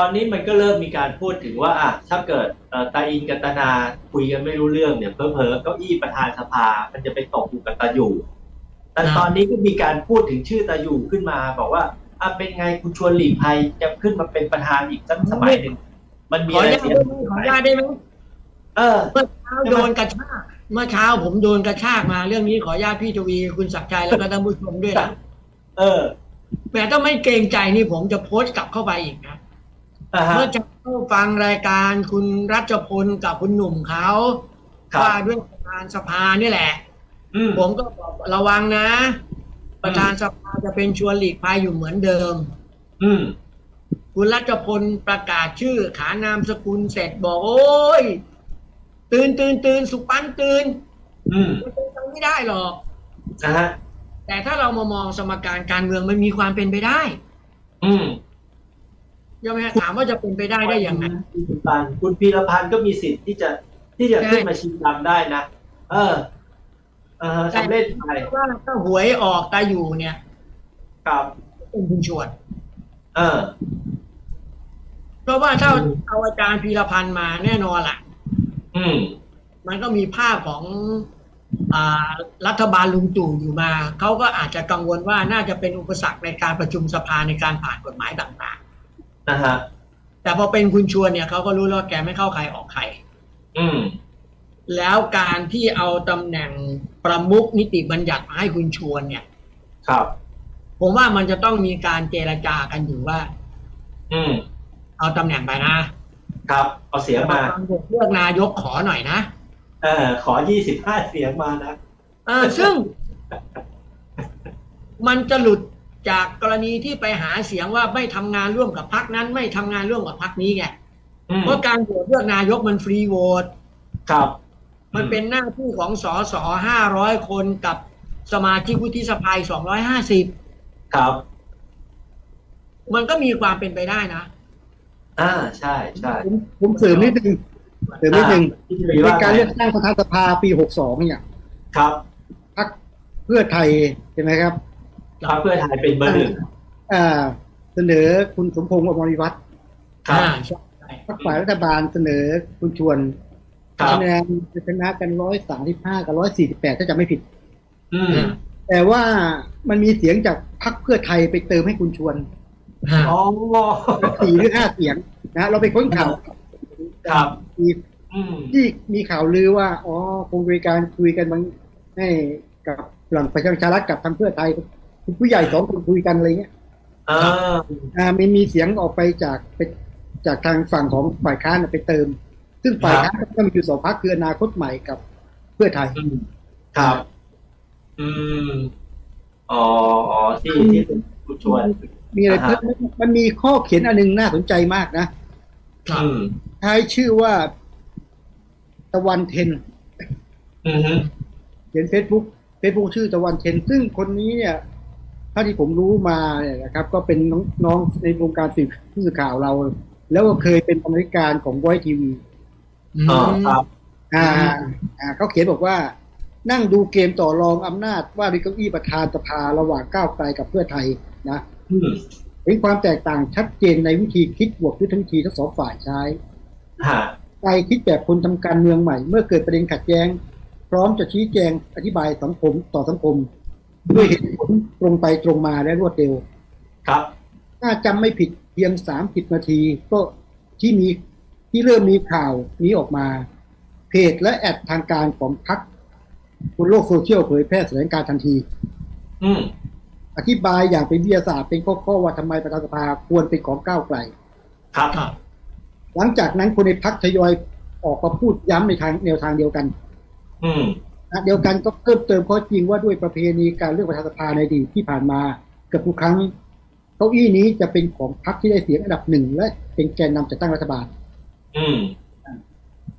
อนนี้มันก็เริ่มมีการพูดถึงว่าอะถ้าเกิดเอ่อตาอินกับตานาคุยกันไม่รู้เรื่องเนี่ยเพอเพอๆเก้าอี้ประธานสภา มันจะไปตกอยู่กับตาอยู่ แต่ครับตอนนี้ก็มีการพูดถึงชื่อตาอยู่ขึ้นมา บอกว่าอะเป็นไงคุณชวนหลีกภัยจะขึ้นมาเป็นประธานอีกสักสมัยหนึ่งมันมีขออะอไรนุญาตเสียได้ไหมขออนุญาตได้ไหมเออเมื่อเช้าโดนกระชากเมื่อเช้าผมโดนกระชากมา เรื่องนี้ขออนุญาตพี่ทวีคุณศักดิ์ชัยแล้วก็ท่านผู้ชมด้วยนะเออแต่ถ้าไม่เกรงใจนี่ผมจะโพสต์กลับเข้าไปอีกนะ อ่าฮะ เมื่อเช้าฟังรายการคุณรัชพลกับคุณหนุ่มเขาครับ ว่าด้วยประธานสภานี่แหละ อืม ผมก็บอกระวังนะ ประธานสภาจะเป็นชวนหลีกภัยอยู่เหมือนเดิม อืม คุณรัชพลประกาศชื่อขานามสกุลเสร็จบอก โอ้ย ตื่นตื่นตื่นสุปันตื่นอืมมันเป็นไปไม่ได้หรอก นะฮะ แต่ถ้าเรามามองสมการการเมืองมันมีความเป็นไปได้ อืม ยังไม่ถามว่าจะเป็นไปได้ได้ยังไงคุณปานคุณพีรพันธ์ก็มีสิทธิ์ที่จะที่จะใช่ขึ้นมาชิงดำได้นะเออเออสำเร็จไปว่าถ้าหวยออกตาอยู่เนี่ยกับเป็นคุณชวน เออ เพราะว่าถ้าอืมเอาอาจารย์พีรพันธ์มาแน่นอนล่ะ อืม มันก็มีภาพของอ่ารัฐบาลลุงตู่อยู่มา เขาก็อาจจะกังวลว่าน่าจะเป็นอุปสรรคในการประชุมสภาในการผ่านกฎหมายต่าง นะฮะๆแต่พอเป็นคุณชวนเนี่ยเขาก็รู้แล้ววาแกไม่เข้าใครออกใคร อืม แล้วการที่เอาตำแหน่งประมุขนิติบัญญัติมาให้คุณชวนเนี่ย ครับ ผมว่ามันจะต้องมีการเจรจากันอยู่ว่า อืม เอาตำแหน่งไปนะครับ เอาเสียงมาฟังผมเลือกนายกขอหน่อยนะ เออ ขอยี่สิบห้าเสียงมานะ เออซึ่ง มันจะหลุด จากกรณีที่ไปหาเสียงว่าไม่ทำงานร่วมกับพรรคนั้น ไม่ทำงานร่วมกับพรรคนี้ไงอืมเพราะการโหวตเลือกนายกมันฟรีโหวตครับ มันเป็นหน้าที่ของสสห้าร้อยคนกับสมาชิกวุฒิสภาสองร้อยห้าสิบครับ มันก็มีความเป็นไปได้นะ อ่าใช่ใช่ผมผมเสริมนิดนึงเสริมนิดนึงอ่าพี่ทวีในว่าการไงเลือกตั้งประธานสภาปี62เนี่ย ครับพรรคเพื่อไทยใช่ไหมครับ พรรคเพื่อไทยเป็นเบอร์หนึ่งอ่า เสนอคุณสมพงษ์อมรวิวัฒน์ครับอ่าใช่พรรคฝ่ายรัฐบาลเสนอคุณชวนครับคะแนนจะชนะกันร้อยสามสิบห้ากับร้อยสี่สิบแปดถ้าจะไม่ผิด อืมแต่ว่ามันมีเสียงจากพรรคเพื่อไทยไปเติมให้คุณชวนอ่าอ๋อสี่หรือห้าเสียงนะเราไปค้นข่าวครับมีอืมที่มีข่าวลือว่า อ๋อคงมีการคุยกันบางให้กับหลังประชาชารัฐกับทางเพื่อไทยคุณ ผู้ใหญ่สองคนคุยกันอะไรเงี้ยอ่าอ่าไม่มีเสียงออกไปจากไปจากทางฝั่งของฝ่ายค้านน่ะไปเติม ซึ่งฝ่ายค้านก็มีอยู่สองพรรคคืออนาคตใหม่กับเพื่อไทยอืมครับ อืมอ๋ออ๋อที่ที่คุณชวนมีอะไรอ่าฮะเพิ่มมันมีข้อเขียนอันหนึงน่าสนใจมากนะครับอืมใช้ชื่อว่า ตะวันเทนอืมฮึเขียนเฟซบุ๊กเฟซบุ๊กชื่อตะวันเทน ซึ่งคนนี้เนี่ย เท่าที่ผมรู้มาเนี่ยนะครับ ก็เป็นน้องน้องในวงการสื่อผู้สื่อข่าวเรา แล้วก็เคยเป็นบรรณาธิการของไวทีวีอ๋อครับ อ่า อ่าเขาเขียนบอกว่า นั่งดูเกมต่อรองอำนาจว่าด้วยเก้าอี้ประธานสภาระหว่างก้าวไกลกับเพื่อไทยนะอืมเห็นความแตกต่างชัดเจนในวิธีคิดบวกยุทธวิธีทั้งสองฝ่ายใช้ฮะใจคิดแบบคนทำการเมืองใหม่ เมื่อเกิดประเด็นขัดแย้ง พร้อมจะชี้แจงอธิบายสังคมต่อสังคม ด้วยเหตุผล ตรงไปตรงมาและรวดเร็ว ครับ ถ้าจำไม่ผิดเพียงสามสิบนาที ก็ที่มีที่เริ่มมีข่าวนี้ออกมา เพจและแอดทางการของพรรคบนโลกโซเชียลเผยแพร่แถลงการทันที อืมอธิบายอย่างเป็นวิทยาศาสตร์เป็นข้อๆว่าทำไมประธานสภาควรเป็นของก้าวไกลครับครับ หลังจากนั้นคนในพักทยอยออกมาพูดย้ำในทางแนวทางเดียวกัน อืมนะ เดียวกันก็เพิ่มเติมข้อจริงว่าด้วยประเพณีการเลือกประธานสภาในอดีตที่ผ่านมาเกับทุกครั้งเก้าอี้นี้จะเป็นของพรรคที่ได้เสียงอันดับหนึ่งและเป็นแกนนำจัดตั้งรัฐบาล อืม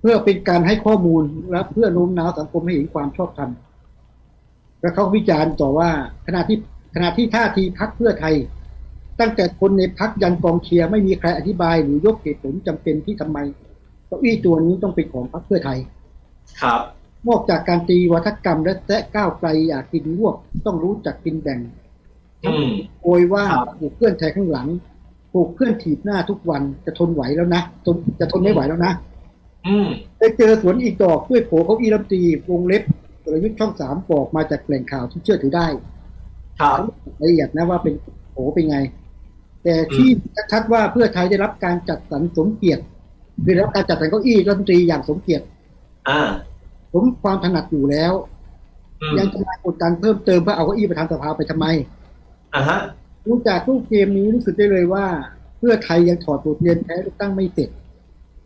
เพื่อเป็นการให้ข้อมูลและเพื่อโน้มน้าวสังคมให้เห็นความชอบธรรมและเขาวิจารณ์ต่อว่าขณะที่ขณะที่ท่าทีพักเพื่อไทย ตั้งแต่คนในพักยันกองเชียร์ไม่มีใครอธิบายหรือยกเหตุผลจำเป็นที่ทำไมเก้าอี้ตัวนี้ต้องเป็นของพักเพื่อไทย ครับ นอกจากการตีวัฒกรรมและแซะก้าวไกลอยากกินรวบต้องรู้จักกินแบ่งอืมโอยว่าครับถูกเพื่อนแทงข้างหลังถูกเพื่อนถีบหน้าทุกวันจะทนไหวแล้วนะทนจะทนไม่ไหวแล้วนะอืมไปเจอสวนอีกดอกด้วยโผเขาอีรัมตรีวงเล็บกลยุทธ์ช่องสามบอกมาจากแหล่งข่าวที่เชื่อถือได้ครับละเอียดนะว่าเป็นโผเป็นไง แต่ที่ชัดๆว่าเพื่อไทยได้รับการจัดสรรสมเกียรติคือได้รับการจัดสรรเก้าอี้รัฐมนตรีอย่างสมเกียรติอ่า ผมความถนัดอยู่แล้วอืมยังจะมากดดันเพิ่มเติมเพื่อเอาเก้าอี้ประธานสภาไปทำไมอ่าฮะรู้จากรูปเกมนี้รู้สึกได้เลยว่า เพื่อไทยยังถอดบทเรียนแพ้เลือกตั้งไม่เสร็จ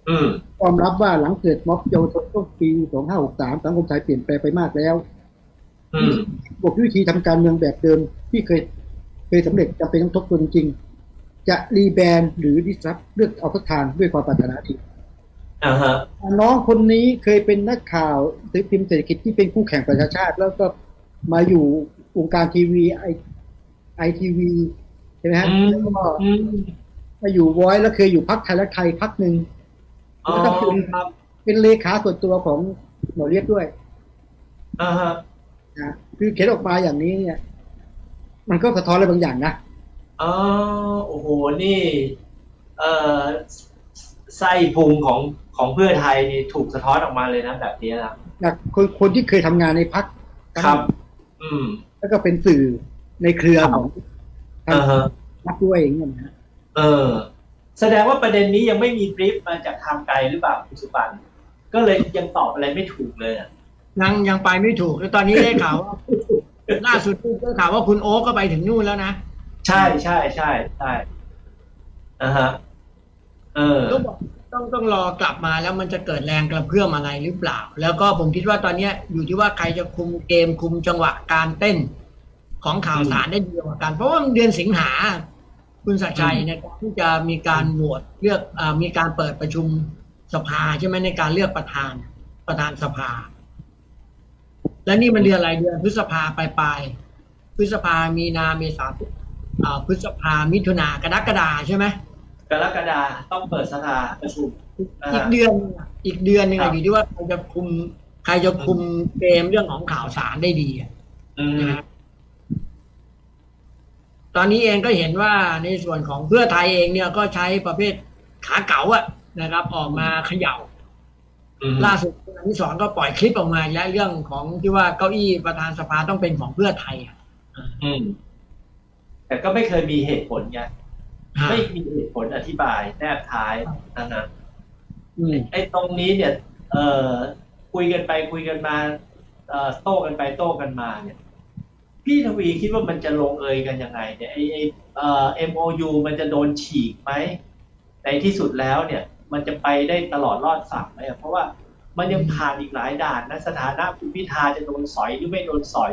อืมยอมรับว่าหลังเกิดม็อบเยาวชนช่วงปี2563สังคมไทยเปลี่ยนแปลงไปมากแล้วอืมบทวิธีทำการเมืองแบบเดิมที่เคยเคยสำเร็จจำเป็นต้องทบทวนจริงๆจะรีแบรนด์หรือดิสรับเลือกเอาสักทางด้วยความปรารถนาดีอ่าฮะ น้องคนนี้เคยเป็นนักข่าวสือพิมพ์เศรษฐกิจที่เป็นคู่แข่งประชาชาติ แล้วก็มาอยู่วงการทีวีไอไอทีวีใช่ไหมฮะอืมแล้วก็อืมมาอยู่วอยแล้วเคยอยู่พักไทยและไทยพักหนึ่งอ๋อแล้วก็เป็นครับเป็นเลขาส่วนตัวของหมอเรียบด้วยอ่าฮะนะคือเขียนออกมาอย่างนี้เนี่ย มันก็สะท้อนอะไรบางอย่างนะอ๋อโอ้โหนี่ เอ่อไส้พุงของ ของเพื่อไทยนี่ถูกสะท้อนออกมาเลยนะแบบนี้นะจากคนคนที่เคยทำงานในพักครับ อืม แล้วก็เป็นสื่อในเครือของทางอ่าฮะพักด้วยอย่างเงี้ยนะเออ แสดงว่าประเด็นนี้ยังไม่มีบรีฟมาจากทางไกลหรือเปล่าคุณสุปันก็เลยยังตอบอะไรไม่ถูกเลยอะยังยังไปไม่ถูกแล้วตอนนี้ได้ข่าวว่าล่าสุดได้ข่าวว่าคุณโอ๊กก็ไปถึงนู่นแล้วนะใช่ใช่ใช่ใช่อ่าฮะเออก็บอก ต้องต้องรอกลับมาแล้วมันจะเกิดแรงกระเพื่อมอะไรหรือเปล่า แล้วก็ผมคิดว่าตอนเนี้ยอยู่ที่ว่าใครจะคุมเกมคุมจังหวะการเต้นของข่าวสารได้ดีกว่ากัน เพราะว่าเดือนสิงหาคุณสัจชัยในการที่จะมีการโหวตเลือกอมีการเปิดประชุมสภาใช่ไหมในการเลือกประธานประธานสภา และนี่มันเดือนอะไรเดือนพฤษภาปลายปลายพฤษภามีนาเมษาอ่าพฤษภามิถุนากรกฎาใช่ไหม กรกฎาต้องเปิดสภาประชุมอ่าอีกเดือนหนึ่งอะอีกเดือนหนึงครัอะบอยู่ที่ว่าใครจะคุม ใครจะคุมเกมเรื่องของข่าวสารได้ดีอะอืมนะฮะตอนนี้เองก็เห็นว่าในส่วนของเพื่อไทยเองเนี่ยก็ใช้ประเภทขาเก๋าอะนะครับ ออกมาเขย่า อืมล่าสุดคุณอนิสรณ์ก็ปล่อยคลิปออกมาอีกแล้วเรื่องของที่ว่าเก้าอี้ประธานสภาต้องเป็นของเพื่อไทยอะอืมแต่ก็ไม่เคยมีเหตุผลไงฮะ ไม่มีเหตุผลอธิบายแนบท้ายนะฮะอืมไอ้ตรงนี้เนี่ย เอ่อคุยกันไปคุยกันมาเอ่อโต้กันไปโต้กันมาเนี่ย พี่ทวีคิดว่ามันจะลงเอยกันยังไงเนี่ยไอ้ไอ้เอ่อ MOU มันจะโดนฉีกไหมในที่สุดแล้วเนี่ย มันจะไปได้ตลอดรอดฝั่งไหมอะเพราะว่ามันยังผ่านอีกหลายด่านนะสถานะคุณพิธาจะโดนสอยหรือไม่โดนสอย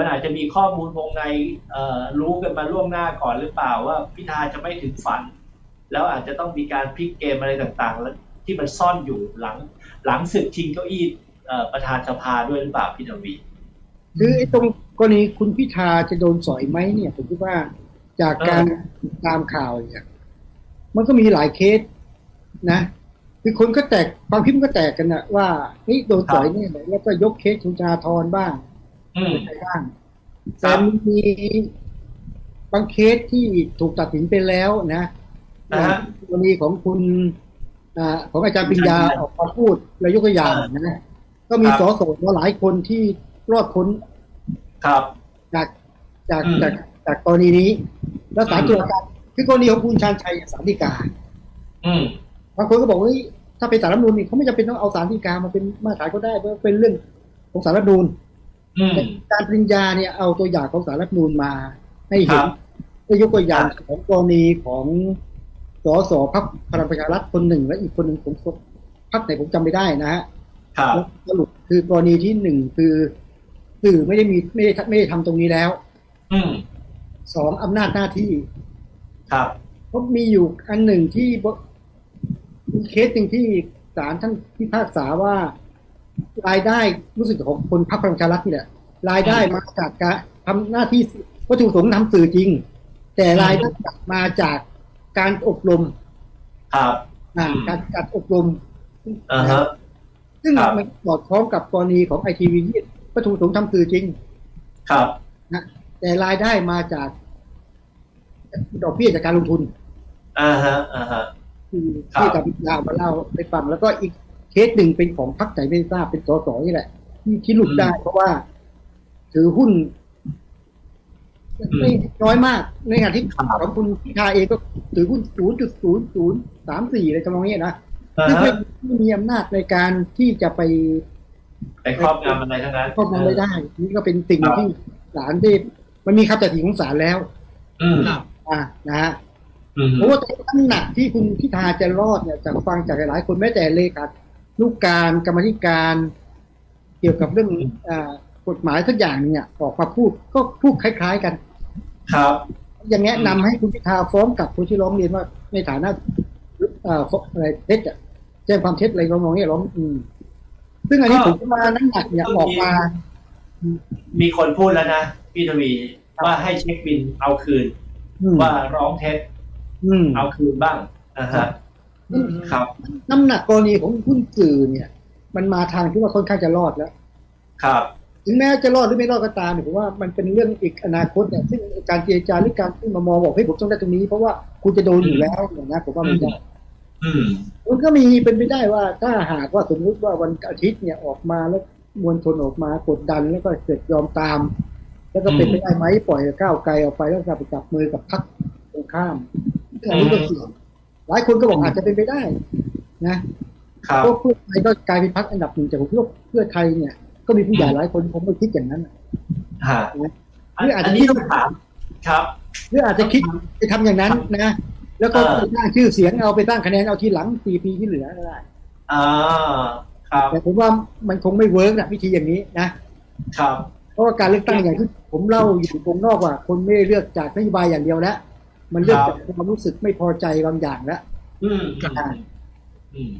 มันอาจจะมีข้อมูลวงในเอ่อรู้กันมาล่วงหน้าก่อนหรือเปล่าว่าพิธาจะไม่ถึงฝัน แล้วอาจจะต้องมีการพลิกเกมอะไรต่างๆแล้วที่มันซ่อนอยู่หลังหลังศึกชิงเก้าอี้เอ่อประธานสภาด้วยหรือเปล่าพี่ทวีคือไอ้ตรงกรณีคุณพิธาจะโดนสอยไหมเนี่ย ผมคิดว่าจากการตามข่าวเนี่ยมันก็มีหลายเคสนะคือคนก็แตกความคิดมันก็แตกกันนะว่าเฮ้ยโดนสอยเนี่ยแล้วก็ยกเคสคุณธนาธรบ้าง อืมใครบ้างครัแต่บ มีบางเคสที่ถูกตัดสินไปแล้วนะนะฮะ กรณีของคุณอ่าของอาจารย์ปริญญาอาจารย์ปริญญาออกมาพูดและยกตัวอย่างนะก็มีครับสสหลายคนที่รอดพ้นครับ จากจากอืมจากจากกรณีนี้ แล้วศาลอืม ตุลาการคือกรณีของคุณชาญชัยสารดีกาอืม บางคนก็บอกว่าเฮ้ยถ้าเป็นสารรัฐธรรมนูญนี่เขาไม่จำเป็นต้องเอาสารดีกามาเป็นมาตรฐานก็ได้เพราะเป็นเรื่องของสารรัฐธรรมนูญอืมแต่ การปริญญาเนี่ยเอาตัวอย่างของสารรัฐธรรมนูญมา ให้คเห็รันบก็ยกตัวอย่างครับของกรณีของสสพักพลังประชารัฐคนหนึ่งและอีกคนหนึ่งผมพักไหนผมจำไม่ได้นะฮะครับสรุปคือกรณีที่หนึ่งคือสื่อไม่ได้มีไม่ได้ไม่ได้ทำตรงนี้แล้ว อืมสองอำนาจหน้าที่ ครับเพราะมีอยู่อันหนึ่งที่บมีเคสหนึ่งที่ศาลท่านพิพากษาว่า รายได้รู้สึกของคนพรรคพลังประชารัฐนี่แหละรายได้มาจากการทำหน้าที่วัตถุประสงค์ทำสื่อจริง แต่รายได้กลับมาจากการอบรมครับอ่าอืมการจัดอบรมอ่าฮะซึ่งครับมันสอดคล้องกับกรณีของไอทีวีที่วัตถุประสงค์ทำสื่อจริง ครับนะแต่รายได้มาจาก ดอกเบี้ยจากการลงทุนอ่าฮะอ่าฮะที่ครับที่กับยาวมาเล่าให้ฟังแล้วก็อีก เคสหนึ่งเป็นของพรรคใจไม่ทราบเป็นสสนี่แหละ ที่ที่หลุดได้เพราะว่า ถือหุ้นไม่น้อยมาก ในขณะที่ของคุณพิธาเองก็ถือหุ้นศูนย์จุดศูนย์ศูนย์สามสี่อะไรทำนองนี้นะอ่าซึ่งฮะไม่มีอำนาจในการที่จะไปไปครอบงำอะไรทั้งนั้นครอบงำไม่ได้ นี่ก็เป็นสิ่งครับที่ศาลที่มันมีคำตัดสินของศาลแล้ว อืมครับอ่านะฮะอืมเพราะว่าน้ำหนักที่คุณพิธาจะรอดเนี่ยจากฟังจากหลายๆคนแม้แต่เลขา นุการกรรมาธิการ เกี่ยวกับเรื่องอากฎหมายสักอย่างเนี่ยออกมาพูดก็พูดคล้าย ๆกัน ครับยังแนะนำให้คุณพิธาฟ้องกับผู้ที่ร้องเรียนว่าในฐานะเอ่อฟ้องอะไรเท็จอะแจ้งความเท็จอะไรร้องๆเนี่ยร้องอืมซึ่งอันนี้ก็ผมคิดว่าน้ำหนักเนี่ยออกมา มีคนพูดแล้วนะพี่ทวีว่าให้เช็คบินเอาคืนอืมว่าร้องเท็จอืมเอาคืนบ้างนะฮะ ครับ น้ำหนักกรณีของหุ้นสื่อเนี่ย มันมาทางที่ว่าค่อนข้างจะรอดแล้ว ครับ ถึงแม้จะรอดหรือไม่รอดก็ตามเนี่ยผมว่ามันเป็นเรื่องอีกอนาคตเนี่ยซึ่งการเจรจาหรือการที่มามองบอกให้ยผมต้องได้ตรงนี้ เพราะว่าคุณจะโดนอยู่แล้วเนี่ยนะผมว่าไม่ได้อืมมันก็มีเป็นไปได้ว่าถ้าหากว่าสมมุติว่าวันอาทิตย์เนี่ยออกมาแล้วมวลชนออกมากดดันแล้วก็เกิดยอมตาม แล้วก็เป็นไปได้ไหมปล่อยก้าวไกลออกไปแล้วจะไปจับมือกับพรรคตรงข้ามซึ่งอันนี้ก็เสี่ยง หลายคนก็บอกอาจจะเป็นไปได้นะครับเพราะเพื่อไทยก็กลายเป็นพรรคอันดับหนึ่งแต่ผมคิดว่าเพื่อไทยเนี่ย ก็มีผู้ใหญ่หลายคนผมไม่คิดอย่างนั้นฮะหรืออาจจะอันนี้ต้องถามครับหรืออาจจะคิดไปทำอย่างนั้นนะ แล้วก็เออไปสร้างชื่อเสียงเอาไปสร้างคะแนนเอาทีหลังสี่ปีที่เหลือก็ได้อ่าครับแต่ผมว่ามันคงไม่เวิร์กนะวิธีอย่างนี้นะครับ เพราะว่าการเลือกตั้งอย่างที่ผมเล่าอยู่ตรงนอกว่า คนไม่ได้เลือกจากนโยบายอย่างเดียวแล้ว มันเลือกครับจากความรู้สึกไม่พอใจบางอย่างแล้วอืมครับอืม